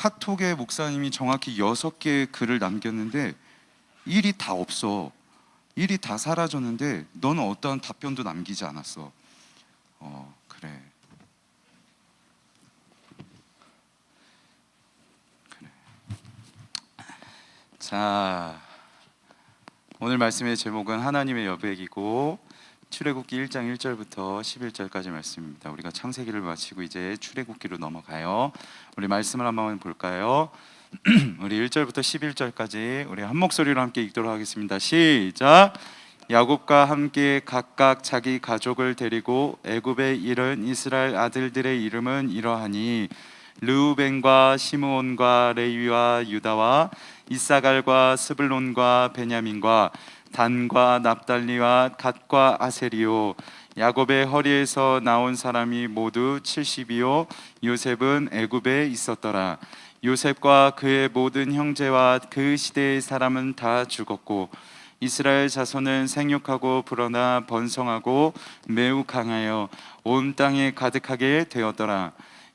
카톡에 목사님이 정확히 여섯 개의 글을 남겼는데 일이 다 없어. 일이 다 사라졌는데 너는 어떠한 답변도 남기지 않았어. 어, 그래. 그래. 자, 오늘 말씀의 제목은 하나님의 여백이고 출애굽기 1장 1절부터 11절까지 말씀입니다. 우리가 창세기를 마치고 이제 출애굽기로 넘어가요. 우리 말씀을 한번 볼까요? 우리 1절부터 11절까지 우리 한 목소리로 함께 읽도록 하겠습니다. 시작. 야곱과 함께 각각 자기 가족을 데리고 애굽에 이른 이스라엘 아들들의 이름은 이러하니 르우벤과 시므온과 레위와 유다와 이사갈과 스불론과 베냐민과 단과 납달리와 갓과 아세리오 야곱의 허리에서 나온 사람이 모두 70이요 요셉은 애굽에 있었더라. 요셉과 그의 모든 형제와 그 시대의 사람은 다 죽었고 이스라엘 자손은 생육하고 불어나 번성하고 매우 강하여 온 땅에 가득하게 되었더라.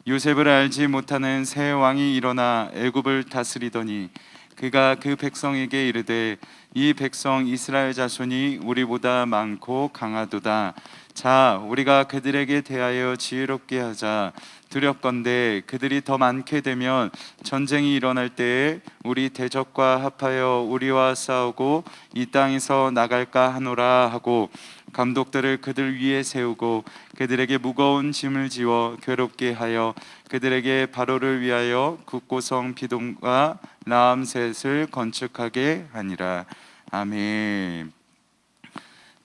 요셉을 알지 못하는 새 왕이 일어나 애굽을 다스리더니 그가 그 백성에게 이르되 이 백성 이스라엘 자손이 우리보다 많고 강하도다. 자 우리가 그들에게 대하여 지혜롭게 하자. 두렵건대 그들이 더 많게 되면 전쟁이 일어날 때에 우리 대적과 합하여 우리와 싸우고 이 땅에서 나갈까 하노라 하고 감독들을 그들 위에 세우고 그들에게 무거운 짐을 지워 괴롭게 하여 그들에게 바로를 위하여 국고성 비동과 라암셋을 건축하게 하니라 아멘.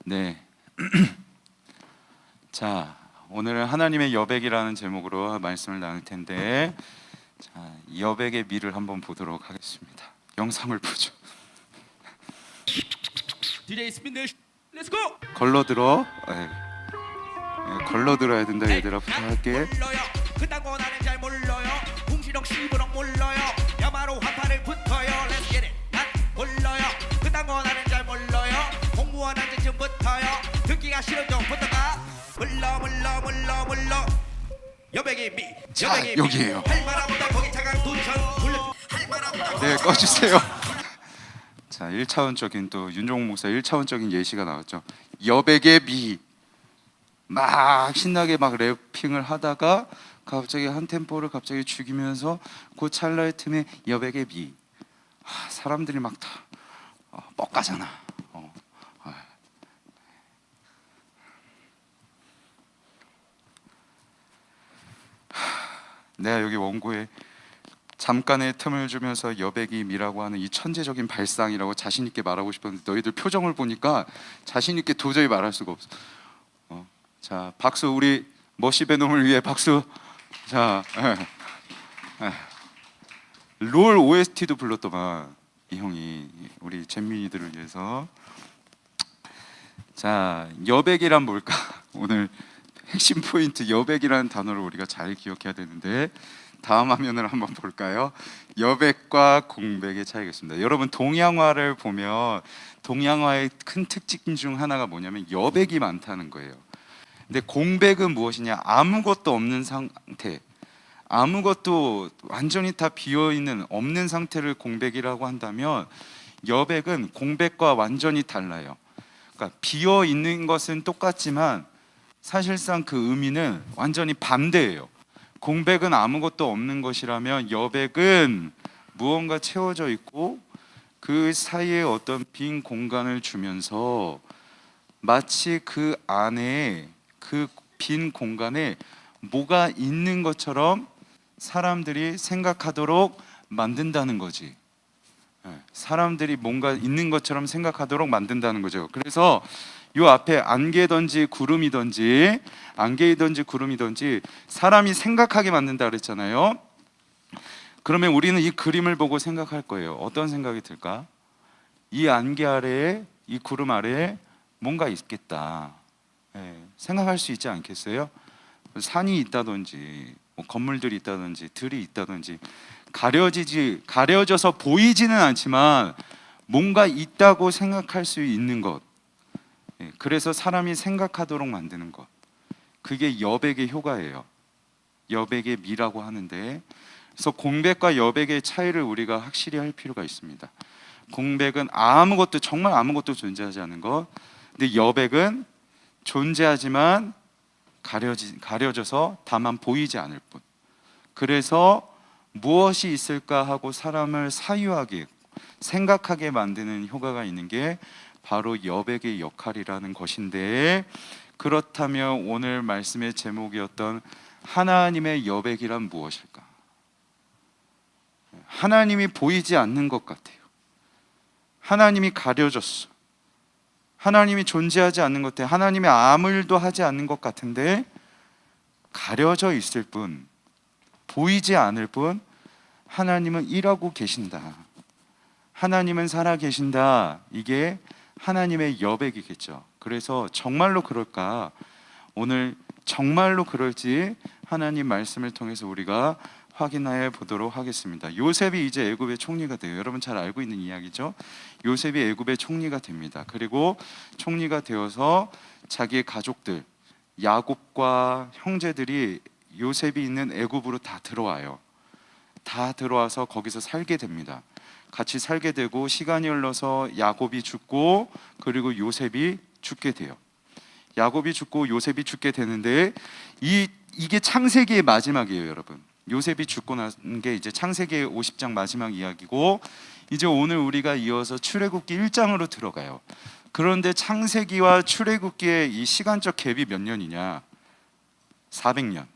네. 자, 오늘은 하나님의 여백이라는 제목으로 말씀을 나눌 텐데, 자, 여백의 미를 한번 보도록 하겠습니다. 영상을 보죠. 걸러 들어. 예. 예, 걸러 들어야 된다 얘들아 부탁할게. 몰라요 그딴 거 나는 잘 몰라요 궁시렁 시부렁 몰라요 야마로 한판 붙어요 듣기가 좀 붙어가 몰라 몰라 몰라 몰라 여백의 미 자, 여백의 여기에요. 거기 굴려 할만하보다 네, 꺼주세요. 자, 1차원적인 또 윤종호 목사 1차원적인 예시가 나왔죠. 여백의 미. 막 신나게 막 래핑을 하다가 갑자기 한 템포를 갑자기 죽이면서 그 찰나의 틈에 여백의 미. 아, 사람들이 막다 어, 뻑가잖아. 어, 아. 하, 내가 여기 원고에 잠깐의 틈을 주면서 여백이 미라고 하는 이 천재적인 발상이라고 자신 있게 말하고 싶었는데 너희들 표정을 보니까 자신 있게 도저히 말할 수가 없어. 어. 자 박수 우리 머시 베 놈을 위해 박수. 자 예. 예. 롤 OST도 불렀더만 이 형이 우리 잼민이들을 위해서. 자 여백이란 뭘까? 오늘 핵심 포인트 여백이라는 단어를 우리가 잘 기억해야 되는데 다음 화면을 한번 볼까요? 여백과 공백의 차이겠습니다. 여러분 동양화를 보면 동양화의 큰 특징 중 하나가 뭐냐면 여백이 많다는 거예요. 근데 공백은 무엇이냐? 아무것도 없는 상태. 아무것도 완전히 다 비어 있는 없는 상태를 공백이라고 한다면 여백은 공백과 완전히 달라요. 그러니까 비어 있는 것은 똑같지만 사실상 그 의미는 완전히 반대예요. 공백은 아무것도 없는 것이라면 여백은 무언가 채워져 있고 그 사이에 어떤 빈 공간을 주면서 마치 그 안에 그 빈 공간에 뭐가 있는 것처럼 사람들이 생각하도록 만든다는 거지. 예, 사람들이 뭔가 있는 것처럼 생각하도록 만든다는 거죠. 그래서 요 앞에 안개든지 구름이든지 안개이든지 구름이든지 사람이 생각하게 만든다 그랬잖아요. 그러면 우리는 이 그림을 보고 생각할 거예요. 어떤 생각이 들까? 이 안개 아래에 이 구름 아래에 뭔가 있겠다. 예, 생각할 수 있지 않겠어요? 산이 있다든지 뭐 건물들이 있다든지 들이 있다든지 가려지지 가려져서 보이지는 않지만 뭔가 있다고 생각할 수 있는 것. 예, 그래서 사람이 생각하도록 만드는 것. 그게 여백의 효과예요. 여백의 미라고 하는데 그래서 공백과 여백의 차이를 우리가 확실히 할 필요가 있습니다. 공백은 아무것도 정말 아무것도 존재하지 않은 것. 근데 여백은 존재하지만 가려지, 가려져서 다만 보이지 않을 뿐. 그래서 무엇이 있을까 하고 사람을 사유하게 생각하게 만드는 효과가 있는 게 바로 여백의 역할이라는 것인데 그렇다면 오늘 말씀의 제목이었던 하나님의 여백이란 무엇일까? 하나님이 보이지 않는 것 같아요. 하나님이 가려졌어. 하나님이 존재하지 않는 것 같아. 하나님이 아무 일도 하지 않는 것 같은데 가려져 있을 뿐, 보이지 않을 뿐, 하나님은 일하고 계신다. 하나님은 살아 계신다. 이게 하나님의 여백이겠죠. 그래서 정말로 그럴까? 오늘 정말로 그럴지 하나님 말씀을 통해서 우리가 확인해 보도록 하겠습니다. 요셉이 이제 애굽의 총리가 돼요. 여러분 잘 알고 있는 이야기죠. 요셉이 애굽의 총리가 됩니다. 그리고 총리가 되어서 자기의 가족들 야곱과 형제들이 요셉이 있는 애굽으로 다 들어와요. 다 들어와서 거기서 살게 됩니다. 같이 살게 되고 시간이 흘러서 야곱이 죽고 그리고 요셉이 죽게 돼요. 야곱이 죽고 요셉이 죽게 되는데 이 이게 창세기의 마지막이에요, 여러분. 요셉이 죽고 난 게 이제 창세기의 50장 마지막 이야기고 이제 오늘 우리가 이어서 출애굽기 1장으로 들어가요. 그런데 창세기와 출애굽기의 이 시간적 갭이 몇 년이냐? 400년.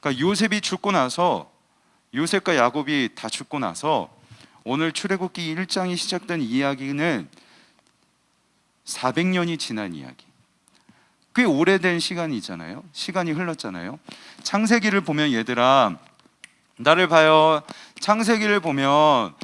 그러니까 요셉이 죽고 나서 요셉과 야곱이 다 죽고 나서 오늘 출애굽기 1장이 시작된 이야기는 400년이 지난 이야기. 꽤 오래된 시간이잖아요. 시간이 흘렀잖아요. 창세기를 보면 얘들아 나를 봐요. 창세기를 보면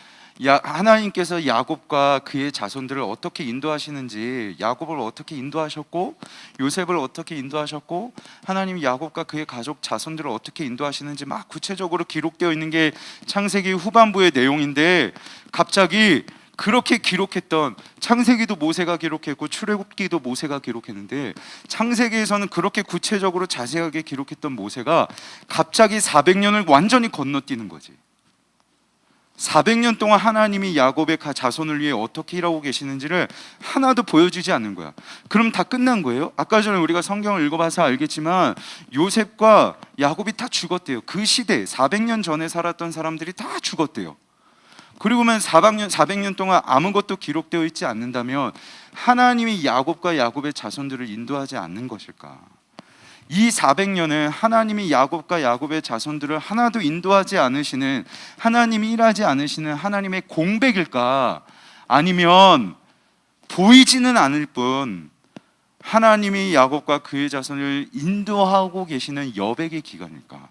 야, 하나님께서 야곱과 그의 자손들을 어떻게 인도하시는지 야곱을 어떻게 인도하셨고 요셉을 어떻게 인도하셨고 하나님이 야곱과 그의 가족 자손들을 어떻게 인도하시는지 막 구체적으로 기록되어 있는 게 창세기 후반부의 내용인데 갑자기 그렇게 기록했던 창세기도 모세가 기록했고 출애굽기도 모세가 기록했는데 창세기에서는 그렇게 구체적으로 자세하게 기록했던 모세가 갑자기 400년을 완전히 건너뛰는 거지. 400년 동안 하나님이 야곱의 가- 자손을 위해 어떻게 일하고 계시는지를 하나도 보여주지 않는 거야. 그럼 다 끝난 거예요? 아까 전에 우리가 성경을 읽어봐서 알겠지만 요셉과 야곱이 다 죽었대요. 그 시대 400년 전에 살았던 사람들이 다 죽었대요. 그리고면 400년 400년 동안 아무것도 기록되어 있지 않는다면 하나님이 야곱과 야곱의 자손들을 인도하지 않는 것일까? 이 400년은 하나님이 야곱과 야곱의 자손들을 하나도 인도하지 않으시는 하나님이 일하지 않으시는 하나님의 공백일까? 아니면 보이지는 않을 뿐 하나님이 야곱과 그의 자손을 인도하고 계시는 여백의 기간일까?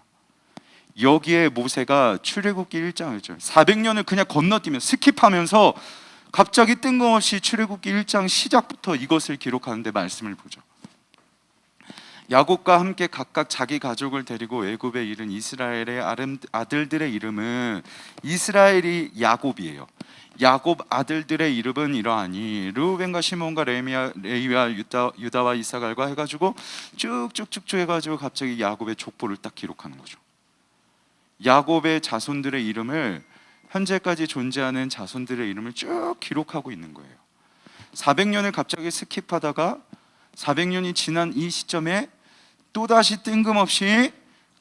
여기에 모세가 출애굽기 1장을 죠 400년을 그냥 건너뛰면 스킵하면서 갑자기 뜬금없이 출애굽기 1장 시작부터 이것을 기록하는데 말씀을 보죠. 야곱과 함께 각각 자기 가족을 데리고 애굽에 이른 이스라엘의 아들들의 이름은 이스라엘이 야곱이에요. 야곱 아들들의 이름은 이러하니 르우벤과 시몬과 레미야, 레이와 유다, 유다와 이사갈과 해가지고 쭉쭉쭉쭉 해가지고 갑자기 야곱의 족보를 딱 기록하는 거죠. 야곱의 자손들의 이름을 현재까지 존재하는 자손들의 이름을 쭉 기록하고 있는 거예요. 400년을 갑자기 스킵하다가 400년이 지난 이 시점에 또다시 뜬금없이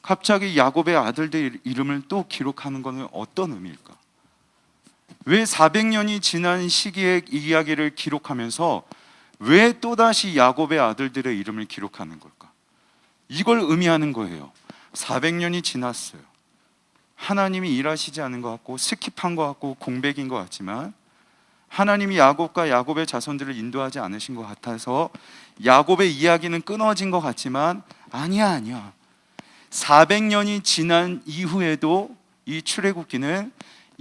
갑자기 야곱의 아들들 이름을 또 기록하는 것은 어떤 의미일까? 왜 400년이 지난 시기의 이야기를 기록하면서 왜 또다시 야곱의 아들들의 이름을 기록하는 걸까? 이걸 의미하는 거예요. 400년이 지났어요. 하나님이 일하시지 않은 것 같고 스킵한 것 같고 공백인 것 같지만 하나님이 야곱과 야곱의 자손들을 인도하지 않으신 것 같아서 야곱의 이야기는 끊어진 것 같지만 아니야 아니야 400년이 지난 이후에도 이 출애굽기는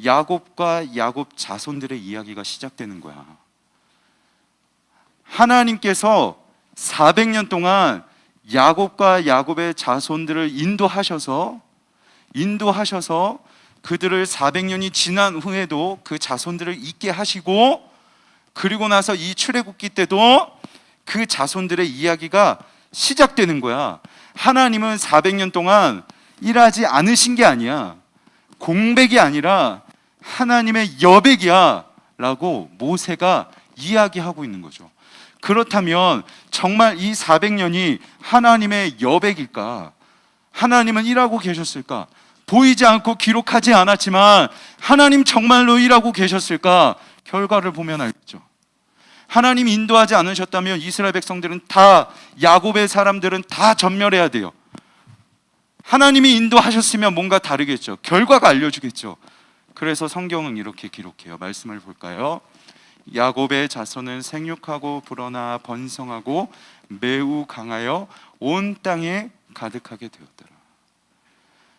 야곱과 야곱 자손들의 이야기가 시작되는 거야. 하나님께서 400년 동안 야곱과 야곱의 자손들을 인도하셔서 인도하셔서 그들을 400년이 지난 후에도 그 자손들을 있게 하시고 그리고 나서 이 출애굽기 때도 그 자손들의 이야기가 시작되는 거야. 하나님은 400년 동안 일하지 않으신 게 아니야. 공백이 아니라 하나님의 여백이야 라고 모세가 이야기하고 있는 거죠. 그렇다면 정말 이 400년이 하나님의 여백일까? 하나님은 일하고 계셨을까? 보이지 않고 기록하지 않았지만 하나님 정말로 일하고 계셨을까? 결과를 보면 알겠죠. 하나님 인도하지 않으셨다면 이스라엘 백성들은 다 야곱의 사람들은 다 전멸해야 돼요. 하나님이 인도하셨으면 뭔가 다르겠죠. 결과가 알려주겠죠. 그래서 성경은 이렇게 기록해요. 말씀을 볼까요? 야곱의 자손은 생육하고 불어나 번성하고 매우 강하여 온 땅에 가득하게 되었더라.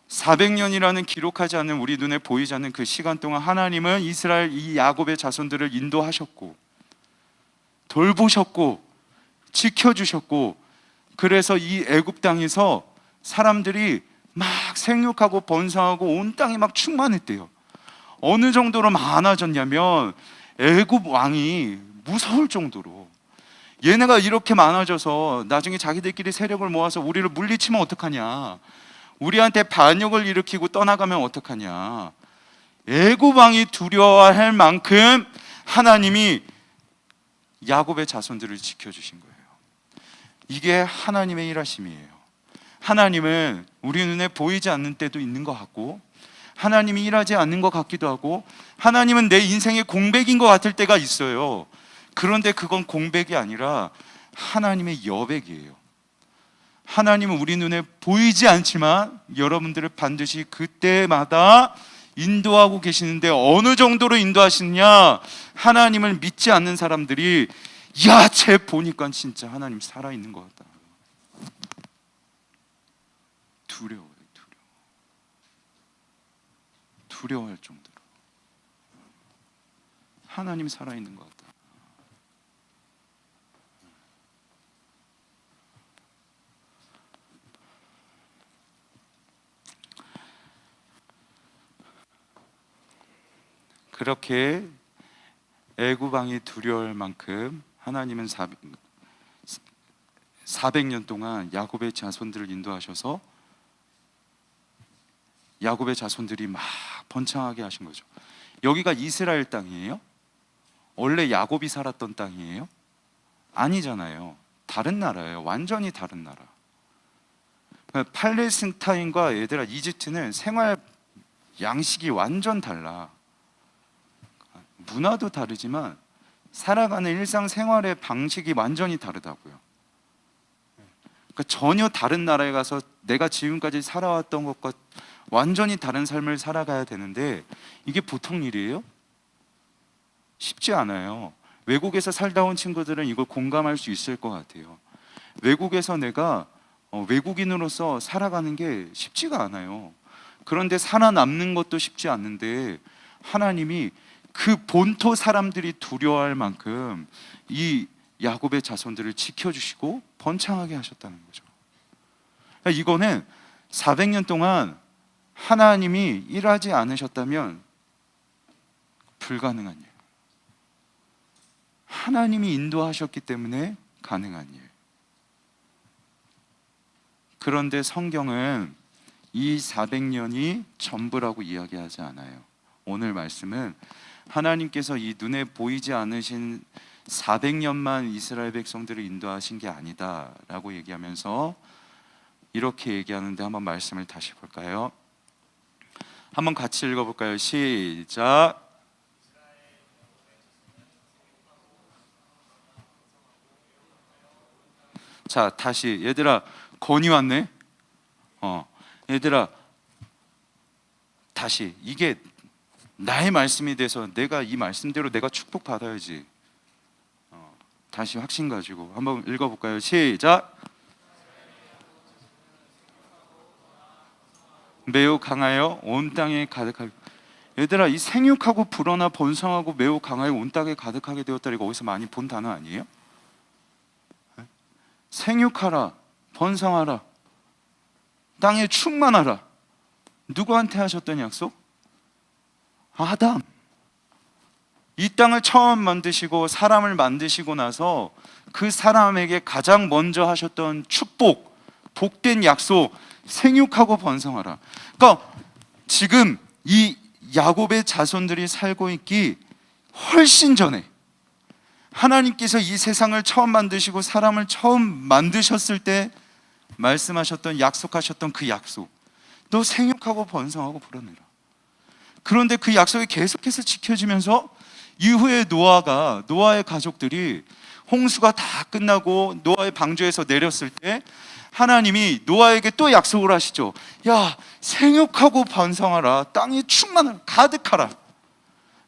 400년이라는 기록하지 않는 우리 눈에 보이지 않는 그 시간 동안 하나님은 이스라엘 이 야곱의 자손들을 인도하셨고 돌보셨고 지켜주셨고 그래서 이 애굽 땅에서 사람들이 막 생육하고 번성하고 온 땅이 막 충만했대요. 어느 정도로 많아졌냐면 애굽 왕이 무서울 정도로 얘네가 이렇게 많아져서 나중에 자기들끼리 세력을 모아서 우리를 물리치면 어떡하냐? 우리한테 반역을 일으키고 떠나가면 어떡하냐? 애굽 왕이 두려워할 만큼 하나님이 야곱의 자손들을 지켜주신 거예요. 이게 하나님의 일하심이에요. 하나님은 우리 눈에 보이지 않는 때도 있는 것 같고, 하나님이 일하지 않는 것 같기도 하고, 하나님은 내 인생의 공백인 것 같을 때가 있어요. 그런데 그건 공백이 아니라 하나님의 여백이에요. 하나님은 우리 눈에 보이지 않지만 여러분들을 반드시 그때마다 인도하고 계시는데 어느 정도로 인도하시느냐? 하나님을 믿지 않는 사람들이 야, 쟤 보니까 진짜 하나님 살아 있는 것 같다. 두려워요, 두려워. 두려워할 정도로 하나님 살아 있는 것 같다. 그렇게 애굽 왕이 두려울 만큼 하나님은 400년 동안 야곱의 자손들을 인도하셔서 야곱의 자손들이 막 번창하게 하신 거죠. 여기가 이스라엘 땅이에요? 원래 야곱이 살았던 땅이에요? 아니잖아요. 다른 나라예요. 완전히 다른 나라. 팔레스타인과 얘들아 이집트는 생활 양식이 완전 달라. 문화도 다르지만 살아가는 일상생활의 방식이 완전히 다르다고요. 그러니까 전혀 다른 나라에 가서 내가 지금까지 살아왔던 것과 완전히 다른 삶을 살아가야 되는데 이게 보통 일이에요? 쉽지 않아요. 외국에서 살다 온 친구들은 이걸 공감할 수 있을 것 같아요. 외국에서 내가 어, 외국인으로서 살아가는 게 쉽지가 않아요. 그런데 살아남는 것도 쉽지 않는데 하나님이 그 본토 사람들이 두려워할 만큼 이 야곱의 자손들을 지켜주시고 번창하게 하셨다는 거죠. 그러니까 이거는 400년 동안 하나님이 일하지 않으셨다면 불가능한 일. 하나님이 인도하셨기 때문에 가능한 일. 그런데 성경은 이 400년이 전부라고 이야기하지 않아요. 오늘 말씀은 하나님께서 이 눈에 보이지 않으신 400년만 이스라엘 백성들을 인도하신 게 아니다라고 얘기하면서 이렇게 얘기하는데 한번 말씀을 다시 볼까요? 한번 같이 읽어볼까요? 시작. 자, 다시 얘들아 건이 왔네. 어, 얘들아 다시 이게 나의 말씀이 돼서 내가 이 말씀대로 내가 축복 받아야지. 어, 다시 확신 가지고 한번 읽어볼까요? 시작. 매우 강하여 온 땅에 가득하게. 얘들아 이 생육하고 불어나 번성하고 매우 강하여 온 땅에 가득하게 되었다 이거 어디서 많이 본 단어 아니에요? 생육하라, 번성하라, 땅에 충만하라. 누구한테 하셨던 약속? 아담. 이 땅을 처음 만드시고 사람을 만드시고 나서 그 사람에게 가장 먼저 하셨던 축복, 복된 약속, 생육하고 번성하라. 그러니까 지금 이 야곱의 자손들이 살고 있기 훨씬 전에 하나님께서 이 세상을 처음 만드시고 사람을 처음 만드셨을 때 말씀하셨던 약속하셨던 그 약속. 너 생육하고 번성하고 불어내라. 그런데 그 약속이 계속해서 지켜지면서 이후에 노아가 노아의 가족들이 홍수가 다 끝나고 노아의 방주에서 내렸을 때 하나님이 노아에게 또 약속을 하시죠. 야, 생육하고 번성하라. 땅이 충만하라. 가득하라.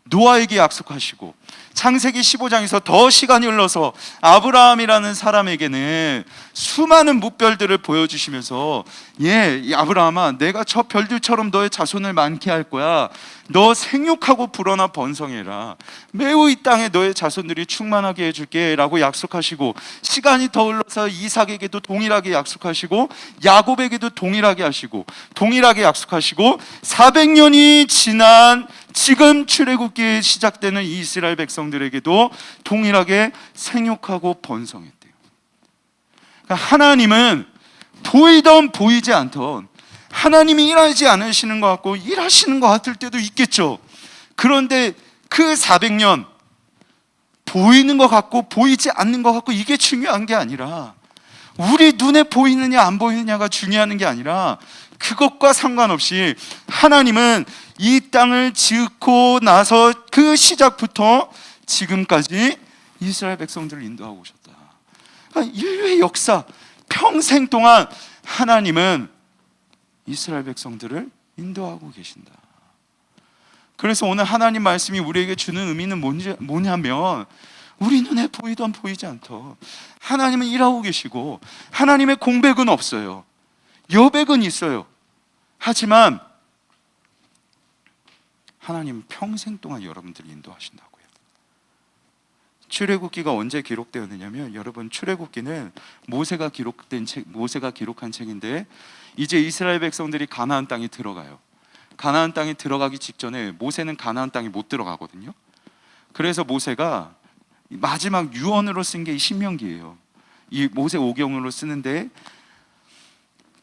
노아에게 약속하시고 창세기 15장에서 더 시간이 흘러서 아브라함이라는 사람에게는 수많은 무별들을 보여주시면서 예, 이 아브라함아 내가 저 별들처럼 너의 자손을 많게 할 거야 너 생육하고 불어나 번성해라 매우 이 땅에 너의 자손들이 충만하게 해줄게 라고 약속하시고 시간이 더 흘러서 이삭에게도 동일하게 약속하시고 야곱에게도 동일하게 하시고 동일하게 약속하시고 400년이 지난 지금 출애굽기 시작되는 이 이스라엘 백성들에게도 동일하게 생육하고 번성했대요. 그러니까 하나님은 보이던 보이지 않던 하나님이 일하지 않으시는 것 같고 일하시는 것 같을 때도 있겠죠. 그런데 그 400년 보이는 것 같고 보이지 않는 것 같고 이게 중요한 게 아니라 우리 눈에 보이느냐 안 보이느냐가 중요한 게 아니라 그것과 상관없이 하나님은 이 땅을 짓고 나서 그 시작부터 지금까지 이스라엘 백성들을 인도하고 오셨다. 그러니까 인류의 역사 평생 동안 하나님은 이스라엘 백성들을 인도하고 계신다. 그래서 오늘 하나님 말씀이 우리에게 주는 의미는 뭐냐면 우리 눈에 보이던 보이지 않던 하나님은 일하고 계시고 하나님의 공백은 없어요. 여백은 있어요. 하지만 하나님 평생 동안 여러분들을 인도하신다고요. 출애굽기가 언제 기록되었느냐면 여러분 출애굽기는 모세가 기록된 책 모세가 기록한 책인데 이제 이스라엘 백성들이 가나안 땅에 들어가요. 가나안 땅에 들어가기 직전에 모세는 가나안 땅에 못 들어가거든요. 그래서 모세가 마지막 유언으로 쓴게 신명기예요. 이 모세 오경으로 쓰는데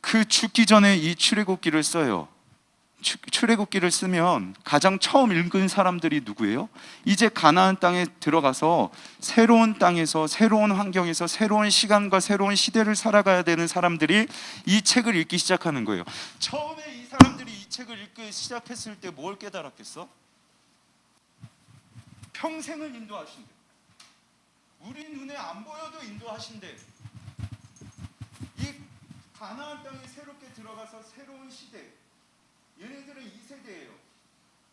그 죽기 전에 이 출애굽기를 써요. 추- 출애굽기를 쓰면 가장 처음 읽은 사람들이 누구예요? 이제 가나안 땅에 들어가서 새로운 땅에서 새로운 환경에서 새로운 시간과 새로운 시대를 살아가야 되는 사람들이 이 책을 읽기 시작하는 거예요. 처음에 이 사람들이 이 책을 읽기 시작했을 때 뭘 깨달았겠어? 평생을 인도하신대. 우리 눈에 안 보여도 인도하신대. 이 가나안 땅에 새롭게 들어가서 새로운 시대. 얘네들은 2세대예요.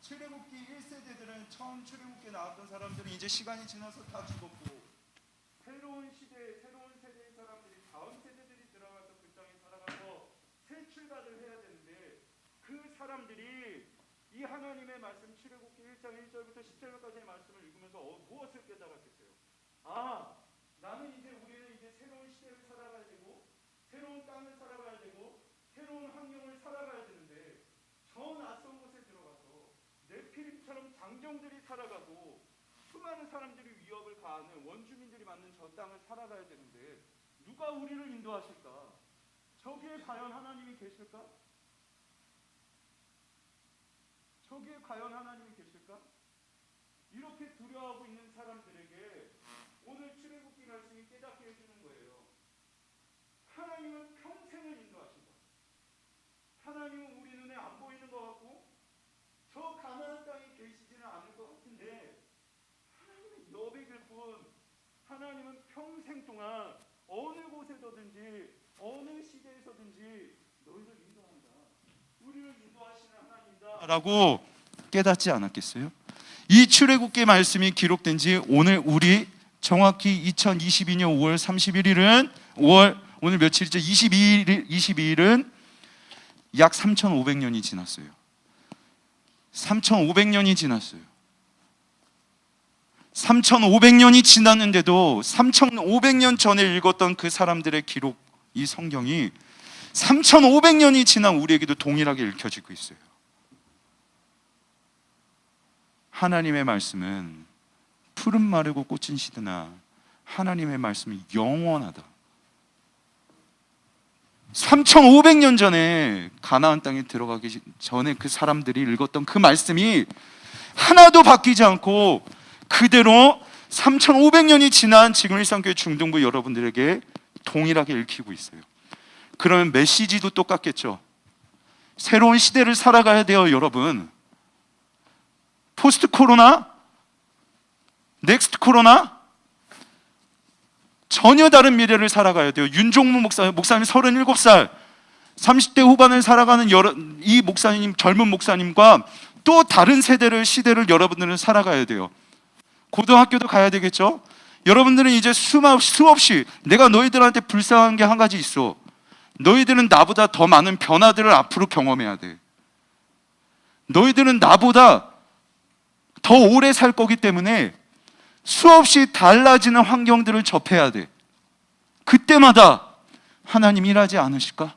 출애굽기 1세대들은 처음 출애굽기 나왔던 사람들은 이제 시간이 지나서 다 죽었고 새로운 시대, 새로운 세대의 사람들이 다음 세대들이 들어가서 그 땅에 살아가서 새 출발을 해야 되는데 그 사람들이 이 하나님의 말씀 출애굽기 1장 1절부터 10절까지의 말씀을 읽으면서 어, 무엇을 깨달았겠어요? 아, 나는 이제 우리는 이제 새로운 시대를 살아가야 되고 새로운 땅을 살아가야 되고 새로운 환경을 살아가야 되는데 저 낯선 곳에 들어가서 장정들이 살아가고 수많은 사람들이 위협을 가하는 원주민들이 맞는 저 땅을 살아가야 되는데 누가 우리를 인도하실까? 저기에 과연 하나님이 계실까? 저기에 과연 하나님이 계실까? 이렇게 두려워하고 있는 사람들에게 오늘 출애굽기 말씀이 깨닫게 해주는 거예요. 하나님은 평생을 인도하신다. 하나님은 우리 눈에 안 보이는 것 같고 저 가나안 땅에 계시지는 않을 것 같은데 하나님은 여백일 뿐 하나님은 평생 동안 어느 곳에서든지 어느 시대에서든지 너희를 인도한다. 우리를 인도하시는 하나님이다라고 깨닫지 않았겠어요? 이 출애굽기 말씀이 기록된 지 오늘 우리 정확히 2022년 5월 31일은 5월 오늘 며칠이죠? 22일 22일은 약 3,500년이 지났어요. 3,500년이 지났어요. 3,500년이 지났는데도 3,500년 전에 읽었던 그 사람들의 기록 이 성경이 3,500년이 지난 우리에게도 동일하게 읽혀지고 있어요. 하나님의 말씀은 푸른 마르고 꽃은 시드나 하나님의 말씀은 영원하다. 3,500년 전에 가나안 땅에 들어가기 전에 그 사람들이 읽었던 그 말씀이 하나도 바뀌지 않고 그대로 3,500년이 지난 지금 일상교회 중등부 여러분들에게 동일하게 읽히고 있어요. 그러면 메시지도 똑같겠죠. 새로운 시대를 살아가야 돼요, 여러분. 포스트 코로나, 넥스트 코로나, 전혀 다른 미래를 살아가야 돼요. 윤종무 목사, 목사님 37살, 30대 후반을 살아가는 여러, 이 목사님, 젊은 목사님과 또 다른 세대를, 시대를 여러분들은 살아가야 돼요. 고등학교도 가야 되겠죠? 여러분들은 이제 수없이, 내가 너희들한테 불쌍한 게 한 가지 있어. 너희들은 나보다 더 많은 변화들을 앞으로 경험해야 돼. 너희들은 나보다 더 오래 살 거기 때문에 수없이 달라지는 환경들을 접해야 돼. 그때마다 하나님 일하지 않으실까?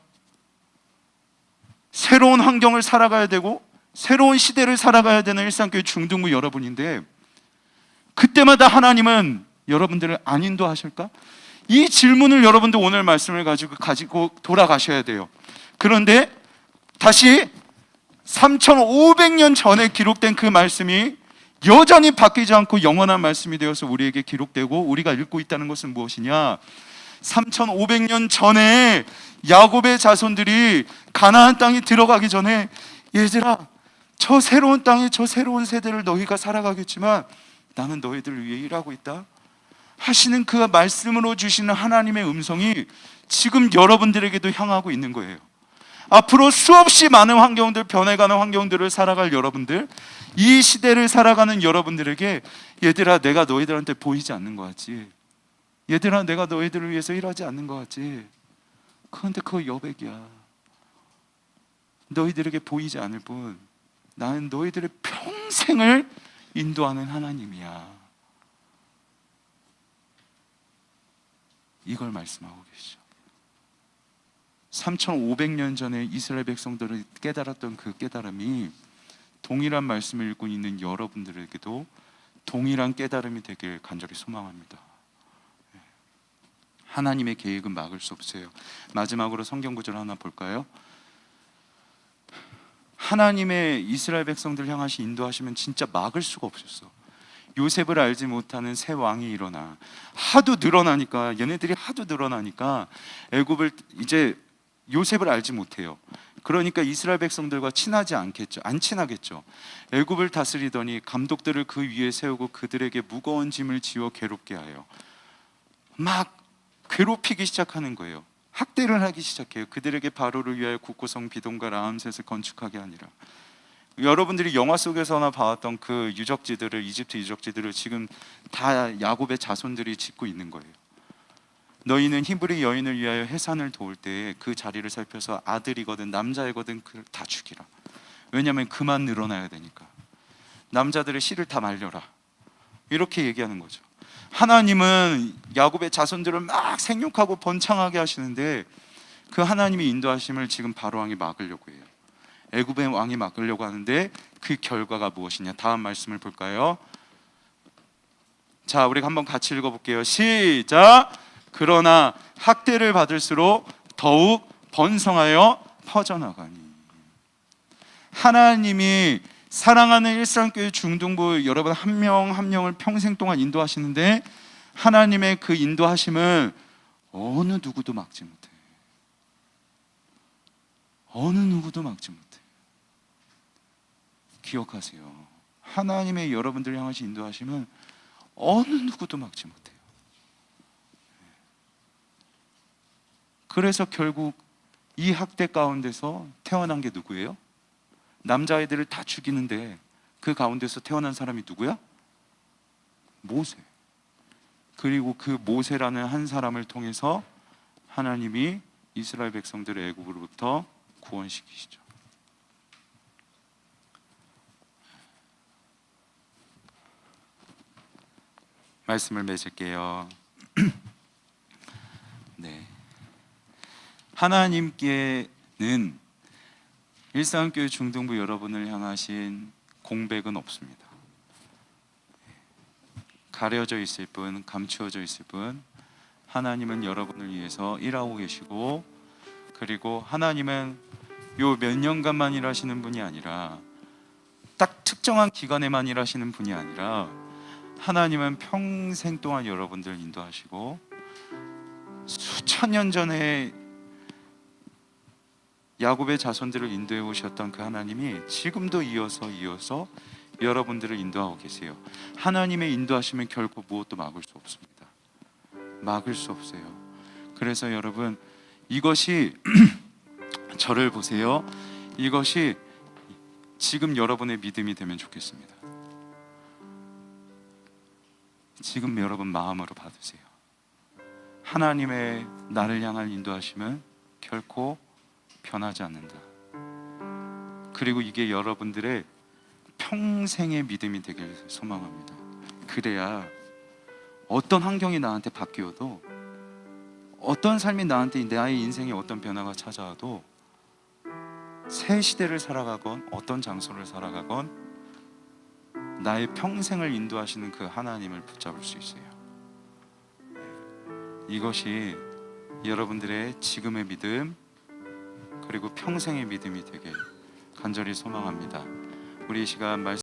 새로운 환경을 살아가야 되고 새로운 시대를 살아가야 되는 일상교회 중등부 여러분인데 그때마다 하나님은 여러분들을 안 인도하실까? 이 질문을 여러분들 오늘 말씀을 가지고 가지고 돌아가셔야 돼요. 그런데 다시 3,500년 전에 기록된 그 말씀이 여전히 바뀌지 않고 영원한 말씀이 되어서 우리에게 기록되고 우리가 읽고 있다는 것은 무엇이냐? 3,500년 전에 야곱의 자손들이 가나안 땅에 들어가기 전에 얘들아 저 새로운 땅에 저 새로운 세대를 너희가 살아가겠지만 나는 너희들을 위해 일하고 있다. 하시는 그 말씀으로 주시는 하나님의 음성이 지금 여러분들에게도 향하고 있는 거예요. 앞으로 수없이 많은 환경들, 변해가는 환경들을 살아갈 여러분들, 이 시대를 살아가는 여러분들에게 얘들아, 내가 너희들한테 보이지 않는 것 같지? 얘들아, 내가 너희들을 위해서 일하지 않는 것 같지? 그런데 그거 여백이야. 너희들에게 보이지 않을 뿐, 나는 너희들의 평생을 인도하는 하나님이야. 이걸 말씀하고 계시죠. 3,500년 전에 이스라엘 백성들을 깨달았던 그 깨달음이 동일한 말씀을 읽고 있는 여러분들에게도 동일한 깨달음이 되길 간절히 소망합니다. 네. 하나님의 계획은 막을 수 없어요. 마지막으로 성경 구절 하나 볼까요? 하나님의 이스라엘 백성들 향하시 인도하시면 진짜 막을 수가 없었어. 요셉을 알지 못하는 새 왕이 일어나 하도 늘어나니까 얘네들이 하도 늘어나니까 애굽을 이제 요셉을 알지 못해요. 그러니까 이스라엘 백성들과 친하지 않겠죠. 안 친하겠죠. 애굽을 다스리더니 감독들을 그 위에 세우고 그들에게 무거운 짐을 지워 괴롭게 하여 막 괴롭히기 시작하는 거예요. 학대를 하기 시작해요. 그들에게 바로를 위하여 국고성 비동과 라암셋을 건축하게 하니라. 여러분들이 영화 속에서나 봐왔던 그 유적지들을 이집트 유적지들을 지금 다 야곱의 자손들이 짓고 있는 거예요. 너희는 히브리 여인을 위하여 해산을 도울 때그 자리를 살펴서 아들이거든 남자이거든 그를 다 죽이라. 왜냐하면 그만 늘어나야 되니까. 남자들의 씨를 다 말려라. 이렇게 얘기하는 거죠. 하나님은 야곱의 자손들을 막 생육하고 번창하게 하시는데 그 하나님의 인도하심을 지금 바로 왕이 막으려고 해요. 애굽의 왕이 막으려고 하는데 그 결과가 무엇이냐? 다음 말씀을 볼까요? 자, 우리가 한번 같이 읽어 볼게요. 시작. 그러나 학대를 받을수록 더욱 번성하여 퍼져나가니 하나님이 사랑하는 일상교회 중등부 여러분 한명한 명을 평생 동안 인도하시는데 하나님의 그 인도하심을 어느 누구도 막지 못해. 어느 누구도 막지 못해. 기억하세요. 하나님의 여러분들 향하신 인도하심은 어느 누구도 막지 못해요. 그래서 결국 이 학대 가운데서 태어난 게 누구예요? 남자아이들을 다 죽이는데 그 가운데서 태어난 사람이 누구야? 모세. 그리고 그 모세라는 한 사람을 통해서 하나님이 이스라엘 백성들의 애굽으로부터 구원시키시죠. 말씀을 맺을게요. 네. 하나님께는 일상교회 중등부 여러분을 향하신 공백은 없습니다. 가려져 있을 뿐, 감추어져 있을 뿐, 하나님은 여러분을 위해서 일하고 계시고 그리고 하나님은 요 몇 년간만 일하시는 분이 아니라 딱 특정한 기간에만 일하시는 분이 아니라 하나님은 평생 동안 여러분들 인도하시고 수천 년 전에 야곱의 자손들을 인도해 오셨던 그 하나님이 지금도 이어서 이어서 여러분들을 인도하고 계세요. 하나님의 인도하시면 결코 무엇도 막을 수 없습니다. 막을 수 없어요. 그래서 여러분 이것이 저를 보세요. 이것이 지금 여러분의 믿음이 되면 좋겠습니다. 지금 여러분 마음으로 받으세요. 하나님의 나를 향한 인도하심은 결코 변하지 않는다. 그리고 이게 여러분들의 평생의 믿음이 되길 소망합니다. 그래야 어떤 환경이 나한테 바뀌어도 어떤 삶이 나한테 나의 인생에 어떤 변화가 찾아와도 새 시대를 살아가건 어떤 장소를 살아가건 나의 평생을 인도하시는 그 하나님을 붙잡을 수 있어요. 이것이 여러분들의 지금의 믿음 그리고 평생의 믿음이 되길 간절히 소망합니다. 우리 이 시간 말씀